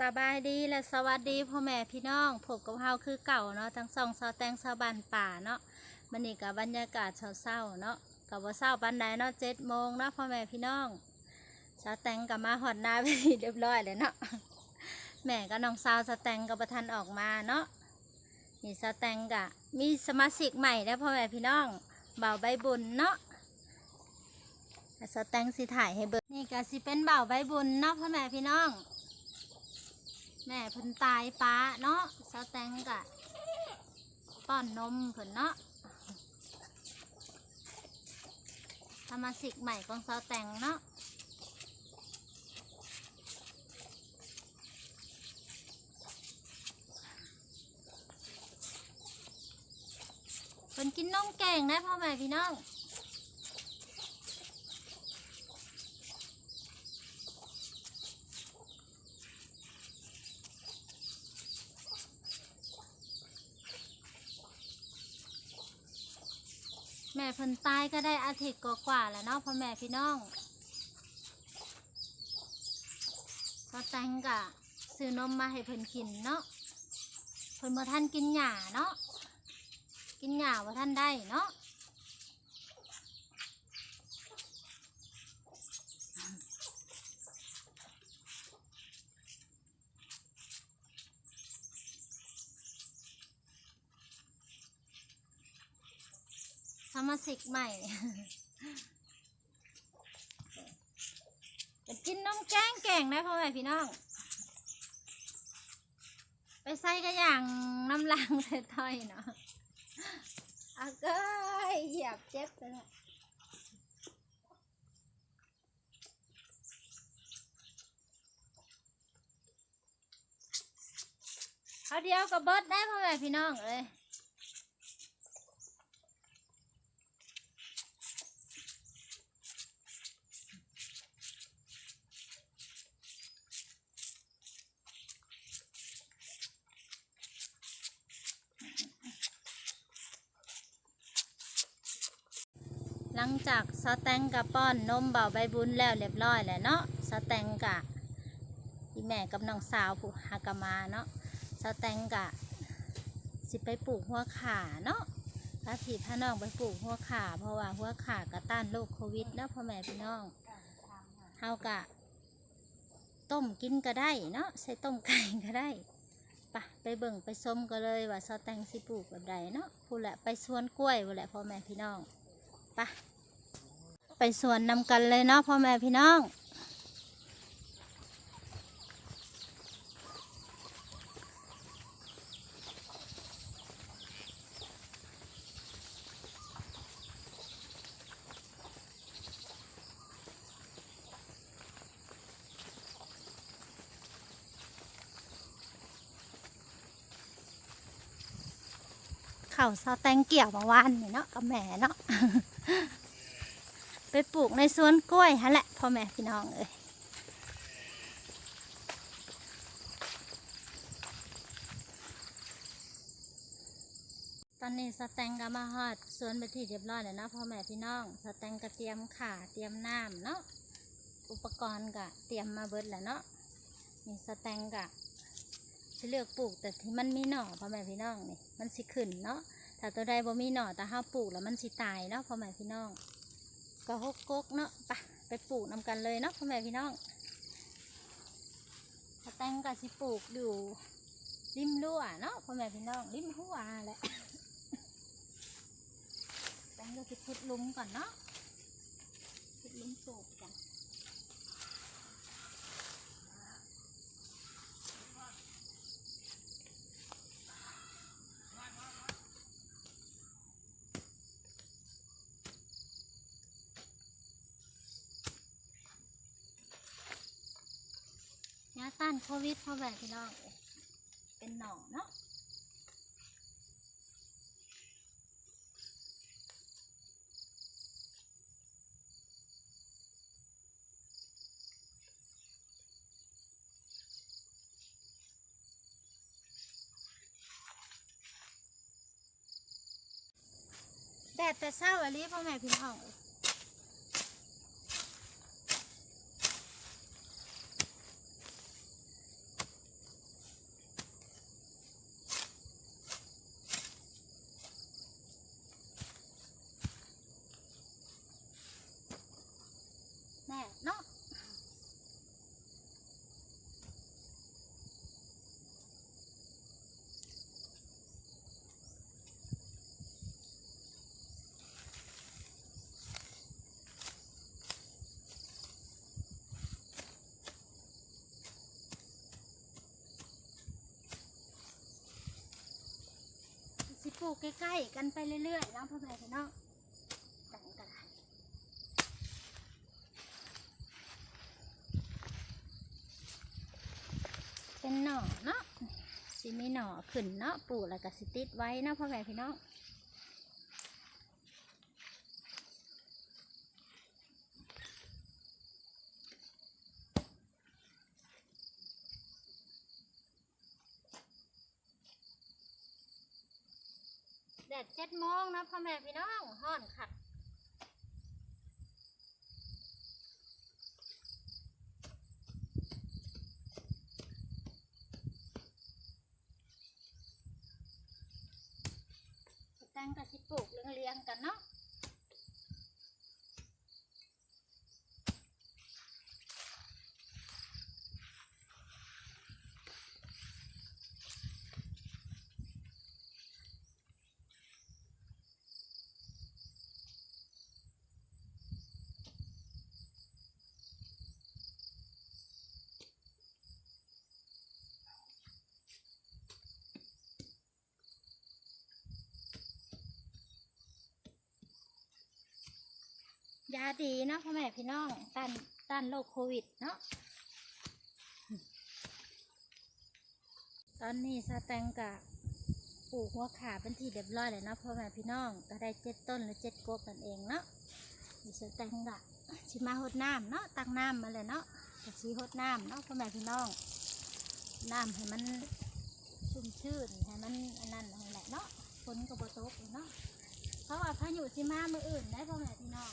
สบายดีและสวัสดีพ่อแม่พี่น้องพบกับเฮาคือเก่าเนาะทั้งสองสาวแตงสาวบันป่าเนาะมันนี่กับบรรยากาศเศร้าๆเนาะกับว่าเศร้าปันใดเนาะเจ็ดโมงเนาะพ่อแม่พี่น้องสาวแตงกับมาหอดนาไปเรียบร้อยเลยเนาะแม่กับน้องสาวสาวแตงกับประทันออกมาเนาะนี่สาวแตงกะมีสมาชิกใหม่แล้วพ่อแม่พี่น้องเบาใบบุญเนาะสาวแตงสิถ่ายให้เบิกนี่ก็สิเป็นเบาใบบุญเนาะพ่อแม่พี่น้อง แม่เพิ่นตายป้าเนาะสาแตงกะป้อนนมเพิ่นเนาะสมาชิกใหม่ของสาแตงเนาะเพิ่นกินนมแกงได้พ่อแม่พี่น้อง แม่เพิ่นตายก็ได้อาทิตย์กว่าๆแล้วเนาะพ่อแม่พี่น้องพอแตงกะซื้อนมมาให้เพิ่นกินเนาะเพิ่นบ่ท่านกินหญ้าเนาะกินหญ้าบ่ท่านได้เนาะ มาชิกใหม่จะกินนมแกงแก่งนะพ่อแม่พี่น้อง ไปใส่กระอย่างน้ำลางเถอยๆเนาะอาเก้ยเหยียบเจ็บไปล้วเอาเดียวกับเบิร์ดได้พ่อแม่พี่น้องเลย หลังจากสแตงกับป้อนนมเบาใบบุญแล้วเรียบร้อยแล้วเนาะสแตงกะอีแม่กับน้องสาวผู้หากมาเนาะสแตงกะสิไปปลูกหัวขาเนาะพาพี่พาน้องไปปลูกหัวขาเพราะว่าหัวขากะต้านโรคโควิดเนาะพ่อแม่พี่น้องเฮากะ ต้มกินก็ได้เนาะใส่ต้มไก่ก็ได้ปะไปเบิ่งไปส้มก็เลยว่าสแตงสิปลูกแบบใดเนาะพูดแหละไปสวนกล้วยพูดแหละพ่อแม่พี่น้อง ไปไปสวนนำกันเลยเนาะพ่อแม่พี่น้อง เขาวซาแตงเกี่ยวเมาวานนี่เนาะกับแม่เนาะ ไปปลูกในสวนกล้วยฮะแหละพ่อแม่พี่น้องเอ้ยตอนนี้สแตงก็มาฮอดสวนไปที่เรียบร้อยแล้วนะพ่อแม่พี่น้องสแตงก็เตรียมขาเตรียมน้ำเนาะอุปกรณ์ก็เตรียมมาเบิดแล้วเนาะนี่สแตงก็จะเลือกปลูกแต่ที่มันมีหน่อพ่อแม่พี่น้องนี่มันสิขึ้นเนาะ ถ้าตัวใดบ่มีหน่อแต่ห้าปลูกแล้วมันสิตายเนาะพ่อแม่พี่น้อง ก็ฮกกกเนาะไปไปปลูกนำกันเลยเนาะพ่อแม่พี่น้องถ้าแตงก็สิปลูกอยู่ริมรั้วเนาะพ่อแม่พี่น้องริมหัวแหละแตงก็สิพุดลุมก่อนเนาะพุดลุมปลูกกัน โควิดพ่อแม่พี่น้องเป็นหนองเนาะแดดแต่เช้าอันนี้พ่อแม่พี่น้องเอ้ย ปลูกใกล้ๆกันไปเรื่อยๆเนาะพ่อแม่พี่น้องแต่งกันเป็นหน่อเนาะสิมีหน่อขึ้นเนาะปลูกแล้วก็สิติดไว้เนาะพ่อแม่พี่น้อง แดดเจ็ดโมงนะพ่อแม่พี่น้องห้อนขัดตั้งกระสิปลูกเรียงๆกันเนาะ ยาดีเนาะพ่อแม่พี่น้องต้านต้านโรคโควิดเนาะตอนนี้สแตงกะปลูกหัวขาเป็นที่เรียบร้อยเลยเนาะพ่อแม่พี่น้องก็ได้เจ็ดต้นหรือเจ็ดกกกันเองเนาะมีสแตงกะชิมาหดน้ำเนาะตักน้ำมาเลยเนาะกะชีหดน้ำเนาะพ่อแม่พี่น้องน้ำให้มันชุ่มชื่นให้มันอันนั้นนั่นแหละเนาะฝนก็บ่ตกเนาะเพราะว่าพายุสิมามืออื่นได้พ่อแม่พี่น้อง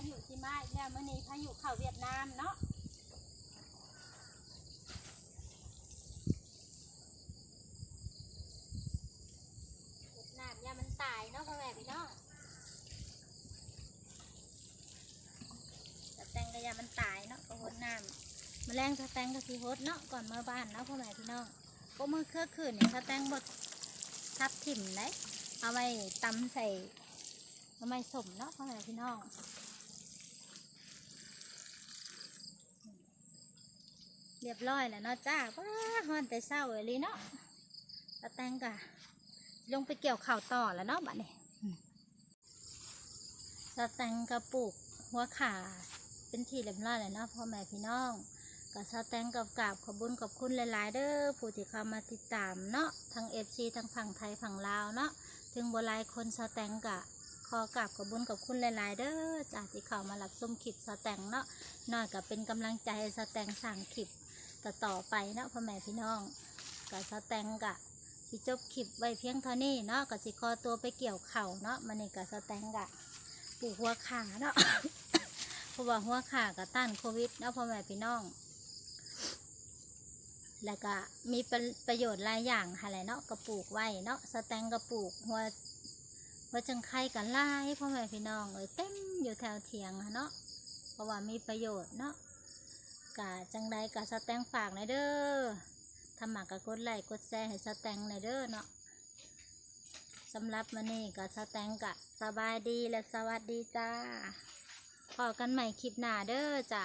ายุสิมาอีกแล้วมื่อนี้พายุเข้าเวียดนามเนาะเวียดนามยามันตายเนาะพ่อแม่พี่น้องแตงกระยามันตายเนาะก็หดน้ำแมลงสแตงก็สีหดเนาะก่อนมาบ้านเนาะพ่อแม่พี่น้องก็มือเครือคืนนี่สแตงบดทับถิ่มได้เอาไว้ตำใส่เอาไม้สมเนาะพ่อแม่พี่น้อง เรียบร้อยแล้วเนาะจ้าว้าฮอนแต่เศร้าเลยเนาะตาแตงกะลงไปเกี่ยวข่าวต่อแล้วเนาะบัดนี้ตาแตงกะปลูกหัวขาเป็นที่เรียบร้อยแล้วเนาะพ่อแม่พี่น้องกับสาแตงกับกราบขอบุญขอบคุณหลาย ๆ เด้อผู้ที่เข้ามาติดตามเนาะทั้งเอฟซีทั้งฝั่งไทยฝั่งลาวเนาะถึงโบหลายคนสาแตงกะขอกราบขอบุญขอบคุณหลาย ๆ เด้อจากที่เข้ามารับชมคลิปสาแตงเนาะน้อยกับเป็นกำลังใจสแตงสั่งคลิป ต่อต่อไปเนาะพ่อแม่พี่น้องกับสแตงกะสิจบคลิปไว้เพียงเท่านี้เนาะกับสิคอตัวไปเกี่ยวเข่าเนาะมันนี่กับสแตงกะปลูกหัวขาเนาะเพราะว่าหัวขากับต้านโควิดเนาะพ่อแม่พี่น้อง แล้วก็มีประโยชน์หลายอย่างอะไรเนาะก็ปลูกไว้เนาะสแตงก็ปลูกหัวหัวจังไข่กันไล่พ่อแม่พี่น้องเอ้ยเต็มอยู่แถวเถียงเนาะเพราะว่ามีประโยชน์เนาะ กะจังใดกะสแตงฝากในเด้อทำหมากกะกดไลค์กดแชร์ให้สแตงในเด้อเนาะสำหรับมันนี่กะสแตงกะสบายดีและสวัสดีจ้าพอกันใหม่คลิปหน้าเด้อจ้า